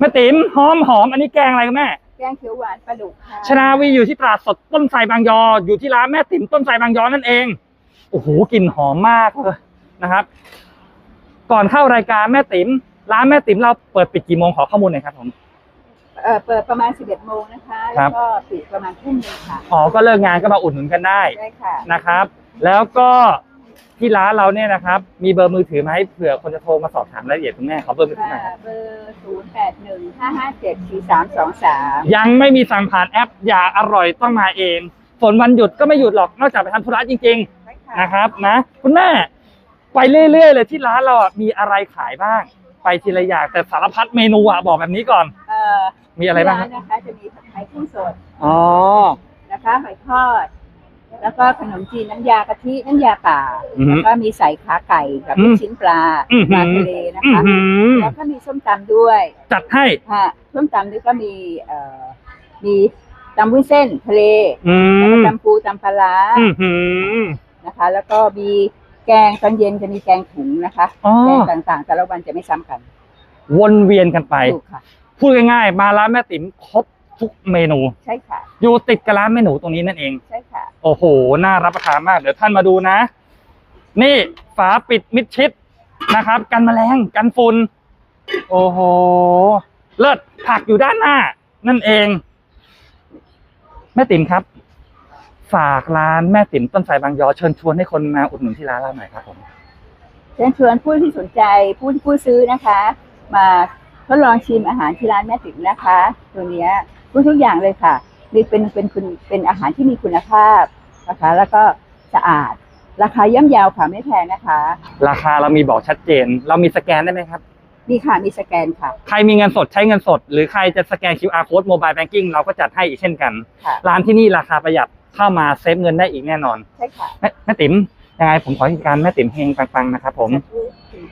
แม่ติ๋มหอมหอมอันนี้แกงอะไรกันแม่ แกงเขียวหวานปลาดุกค่ะชนาวีอยู่ที่ตลาดสดต้นไทรบางยอ อยู่ที่ร้านแม่ติ๋มต้นไทรบางยอนั่นเอง โอ้โหกลิ่นหอมมากเลยนะครับ ก่อนเข้ารายการแม่ติ๋มร้านแม่ติ๋มเราเปิดปิดกี่โมงขอข้อมูลหน่อยครับผม เอ่อเปิดประมาณ 11โมงนะคะ ครัแล้บ วก็ปิดประมาณทุ่มหนึงค่ะอ๋อก็เลิกงานก็มาอุดหนุนกันได้ ได้ค่ะ นะครับ แล้วก็ที่ร้านเราเนี่ยนะครับ มีเบอร์มือถือไหมาให้เผื่อคนจะโทรมาสอบถามรายละเอียดคุณแม่ขอเบอร์มือถือหน่อยครับเบอร์ 0 8 1 5 5 7 4 3 2 3ยังไม่มีสั่งผ่านแอป อย่าอร่อยต้องมาเองส่วนวันหยุดก็ไม่หยุดหรอกนอกจากไปทำธุระจริงได้ค่ะๆนะครับนะ คุณแม่ไปเรื่อยๆเลยที่ร้านเราอะมีอะไรขายบ้าง ไปทีละอย่างแต่สารพัดเมนูอะบอกแบบนี้ก่อน เอ่อมีอะไรบ้างคที่รับนนะคะจะมีผัดไทยกุ้งสดอ๋อ นะคะหอยทอด แล้วก็ขนมจีนน้ำยากะทิน้ำยาป่าอือหือแล้วก็มีใส่ขาไก่กับอืลูมกชิ้นปลาอือหืปอลาทะเลนะอื้อคะ หือแล้วก็มีส้มตำด้วยจัดให้ ค่ะส้มตำนี่ก็มีเอ่อมีตำวุ้นเส้นทะเลอืแล้วก็มตำปูตำปลาร้าอือหือนะคะ แล้วก็มีแกงตอนเย็นจะมีแกงถุงนะคะอ๋อแกงต่างๆ แต่ละวันจะไม่ซ้ำกันวนเวียนกันไป ถูกค่ะ พูดง่ายๆ มาร้านแม่ติ๋มครบทุกเมนู ใช่ค่ะ อยู่ติดกับร้านแม่หนูตรงนี้นั่นเอง ใช่ค่ะ โอ้โห น่ารับประทานมาก เดี๋ยวท่านมาดูนะ นี่ฝาปิดมิดชิดนะครับ กันแมลง กันฝุ่น โอ้โห เลิศผักอยู่ด้านหน้า นั่นเอง แม่ติ๋มครับ ฝากร้านแม่ติ๋มต้นสายบางยอเชิญชวนให้คนมาอุดหนุนที่ร้านเราหน่อยครับผม เชิญชวนผู้ที่สนใจผู้ที่ผู้ซื้อนะคะ มาทดลองชิมอาหารที่ร้านแม่ติ๋มนะคะ ตัวเนี้ยทุกอย่างเลยค่ะ มีเป็นเป็นคุณเป็นอาหารที่มีคุณภาพนะคะ แล้วก็สะอาด ราคาย่อมเยาวค่ะไม่แพงนะคะ ราคาเรามีบอกชัดเจน เรามีสแกนได้ไหมครับ มีค่ะมีสแกนค่ะ ใครมีเงินสดใช้เงินสด หรือใครจะสแกน QR code mobile banking เราก็จัดให้อีกเช่นกัน ค่ะ ร้านที่นี่ราคาประหยัดเข้ามาเซฟเงินได้อีกแน่นอนใช่ค่ะแม่แม่ติ๋มยังไงผมขอให้การแม่ติ๋มเฮงปังๆนะครับผม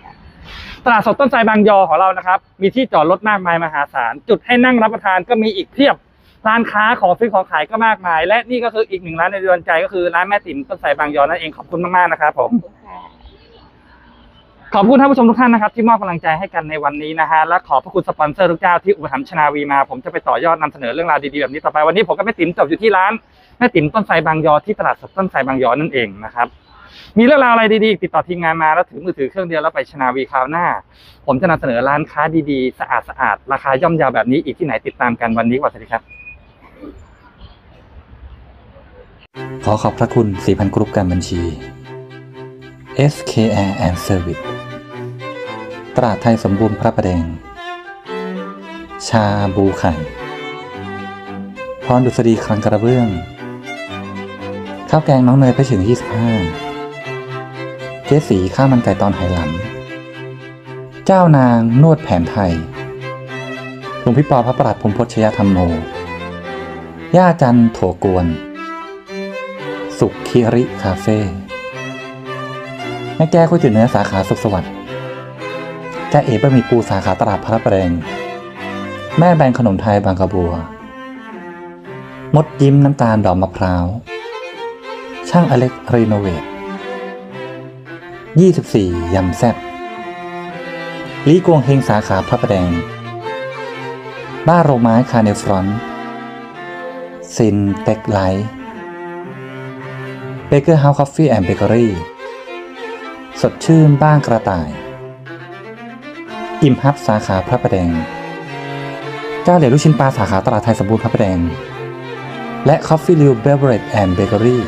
ค่ะ ตลาดสดต้นไทรบางยอของเรานะครับ มีที่จอดรถมากมายมหาศาล จุดให้นั่งรับประทานก็มีอีกเพียบ ร้านค้าของซื้อของขายก็มากมาย และนี่ก็คืออีกหนึ่งร้านในดวงใจ ก็คือร้านแม่ติ๋มต้นไทรบางยอนั่นเองขอบคุณมากๆนะครับผมขอบคุณค่ะขอบคุณท่านผู้ชมทุกท่านนะครับ ที่มอบกำลังใจให้กันในวันนี้นะฮะและขอบพระคุณสปอนเซอร์ทุกเจ้าที่อุปถัมภ์ชนาวีมาผมจะไปต่อยอดนำเสนอเรื่องราวดีๆแบบนี้ต่อไปวันนี้ผมกับแม่ติ๋มจบอยู่ที่ร้านแม่ติ๋มต้นไทรบางยอที่ตลาดสดต้นไทรบางยอนั่นเองนะครับ มีเรื่องราวอะไรดีๆติดต่อทีมงานมาแล้วถือมือถือเครื่องเดียวแล้วไปชนาวีคราวหน้า ผมจะนำเสนอร้านค้าดีๆสะอาดสะอาดๆราคาย่อมเยาวแบบนี้อีกที่ไหนติดตามกันวันนี้สวัสดีครับ ขอขอบพระคุณ4,000กรุ๊ปการบัญชี SKR and Service ตราดไทยสมบูรณ์พระประแดง ชาบูไข่พรดุษฎีคลังกระเบื้อง ข้าวแกงน้องเนยไปถึง 25 เจ๊สีข้าวมันไก่ตอนไหหลำเจ้านางนวดแผนไทยหลวงพี่ปอพระประหลัดพมพชยธรรมโม ย่าจันโถกวน สุคิริคาเฟ่แม่แก้วก๋วยเตี๋ยวเนื้อสาขาสุขสวัสดิ์จ้าเอ๋บะหมี่ปูสาขาตลาดพระประแดงแม่แบงขนมไทยบางกระบัว มดยิ้มน้ำตาลดอกมะพร้าว ช่างอเล็กรีโนเวท24 ยำแซ่บลีกวงเฮงสาขาพระประแดง บ้านโรงไม้คาเนฟรอน ซินเต็กไลท์ เบเกอร์เฮาส์คอฟฟี่แอนด์เบเกอรี่สดชื่นบ้างกระต่าย อิ่มฮับสาขาพระประแดงเจ้าเหลียวลูกชิ้นปลาสาขาตลาดไทยสมบูรณ์พระประแดง และคอฟฟี่ริวเบเวอร์เรจแอนด์เบเกอรี่